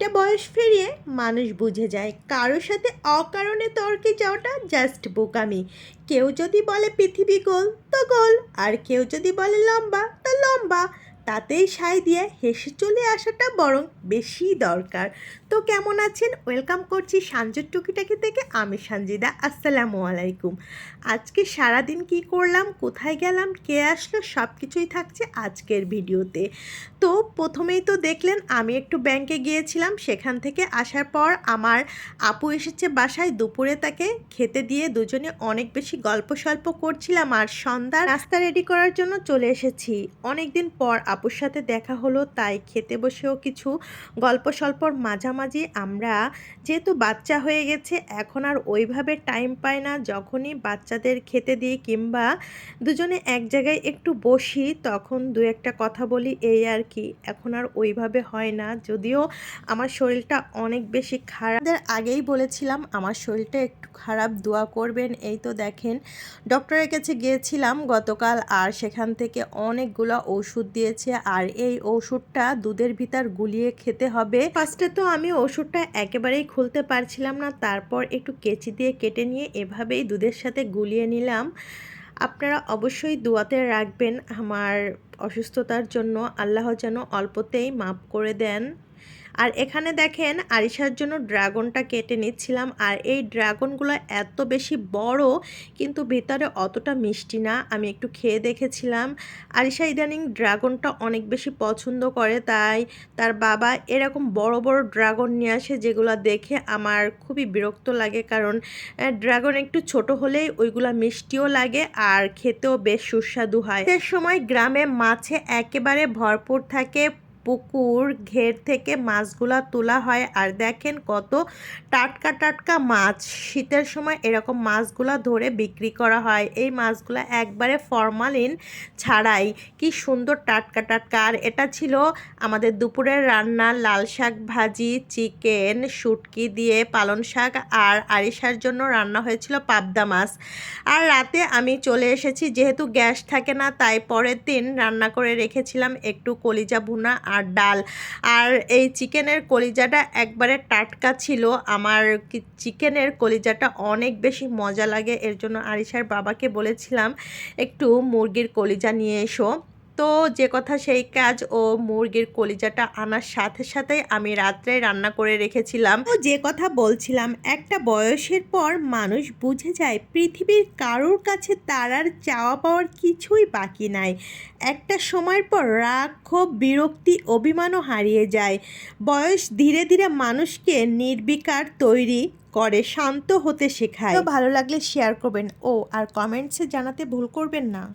একটা বয়স ফিরিয়ে মানুষ বুঝে যায়, কারোর সাথে অকারণে তর্কে যাওয়াটা জাস্ট বোকামি। কেউ যদি বলে পৃথিবী গোল, তো গোল, আর কেউ যদি বলে লম্বা, তো লম্বা। তাতেই সায় দিয়ে হেসে চলে আসাটা বরং বেশি দরকার। তো কেমন আছেন? ওয়েলকাম করছি সাঞ্জুর টুকিটাকি থেকে, আমি সঞ্জিদা আসসালামু আলাইকুম। আজকে সারাদিন কি করলাম, কোথায় গেলাম, কে আসলো সব কিছুই থাকছে আজকের ভিডিওতে। তো প্রথমেই তো দেখলেন, আমি একটু ব্যাংকে গিয়েছিলাম, সেখান থেকে আসার পর আমার আপু এসেছে বাসায় দুপুরে তাকে খেতে দিয়ে দুজনে অনেক বেশি গল্প সল্প করছিলাম আর সন্ধ্যা রাস্তা রেডি করার জন্য চলে এসেছি। অনেক দিন পর আপুর সাথে দেখা হলো, তাই খেতে বসেও কিছু গল্প স্বল্পর মাঝামাঝি। আমরা যেহেতু বাচ্চা হয়ে গেছে, এখন আর ওইভাবে টাইম পায় না। যখনই বাচ্চাদের খেতে দিই কিংবা দুজনে এক জায়গায় একটু বসি, তখন দু একটা কথা বলি, এই আর কি। এখন আর ওইভাবে হয় না। যদিও আমার শরীরটা অনেক বেশি খারাপ। আগেই বলেছিলাম, আমার শরীরটা একটু খারাপ, দোয়া করবেন। এই তো দেখেন ডক্টরের কাছে গিয়েছিলাম গতকাল, আর সেখান থেকে অনেকগুলো ওষুধ দিয়েছে। আর এই ওষুধটা দুধের ভিতর গুলিয়ে খেতে হবে। ফার্স্টে তো আমি ওষুধটা একেবারেই খুলতে পারছিলাম না, তারপর একটু কেচি দিয়ে কেটে নিয়ে এভাবেই দুধের সাথে গুলিয়ে নিলাম। আপনারা অবশ্যই দোয়াতে রাখবেন আমার অসুস্থতার জন্য। আল্লাহ যেন অল্পতেই মাফ করে দেন। আর এখানে দেখেন আরিশার জন্য ড্রাগনটা কেটে নিচ্ছিলাম, আর এই ড্রাগনগুলো এত বেশি বড়, কিন্তু ভিতরে অতটা মিষ্টি না। আমি একটু খেয়ে দেখেছিলাম। আরিশা ইদানিং ড্রাগনটা অনেক বেশি পছন্দ করে, তাই তার বাবা এরকম বড় বড় ড্রাগন নিয়ে আসে যেগুলো দেখে আমার খুবই বিরক্ত লাগে, কারণ ড্রাগন একটু ছোট হলেই ওইগুলা মিষ্টিও লাগে আর খেতেও বেশ সুস্বাদু হয়। সে সময় গ্রামে মাছে একেবারে ভরপুর থাকে পুকুর ঘের থেকে মাছগুলা তোলা হয়। আর দেখেন কত টাটকা টাটকা মাছ। শীতের সময় এরকম মাছগুলা ধরে বিক্রি করা হয়। এই মাছগুলা একবারে ফরমালিন ছাড়াই। কি সুন্দর টাটকা টাটকা। আর এটা ছিল আমাদের দুপুরের রান্না। লাল শাক ভাজি, চিকেন, শুটকি দিয়ে পালন শাক আর আরিশার জন্য রান্না হয়েছিল পাবদা মাছ। আর রাতে আমি চলে এসেছি। যেহেতু গ্যাস থাকে না, তাই পরের দিন রান্না করে রেখেছিলাম একটু কলিজা ভুনা আর ডাল। আর এই চিকেনের কলিজাটা একবারে টাটকা ছিল। আমার চিকেনের কলিজাটা অনেক বেশি মজা লাগে। এর জন্য আরিশার বাবাকে বলেছিলাম, একটু মুরগির কলিজা নিয়ে এসো। তো যে কথা সেই কাজ ও মুরগির কলিজাটা আনার সাথে সাথে আমি রাত্রে রান্না করে রেখেছিলাম। ও যে কথা বলছিলাম, একটা বয়সের পর মানুষ বুঝে যায় পৃথিবীর কারোর কাছে তার আর চাওয়া পাওয়ার কিছুই বাকি নাই। একটা সময়ের পর রাগ, ক্ষোভ, বিরক্তি, অভিমানও হারিয়ে যায়। বয়স ধীরে ধীরে মানুষকে নির্বিকার তৈরি করে, শান্ত হতে শেখায়। তো ভালো লাগলে শেয়ার করবেন। ও, আর কমেন্টসে জানাতে ভুল করবেন না।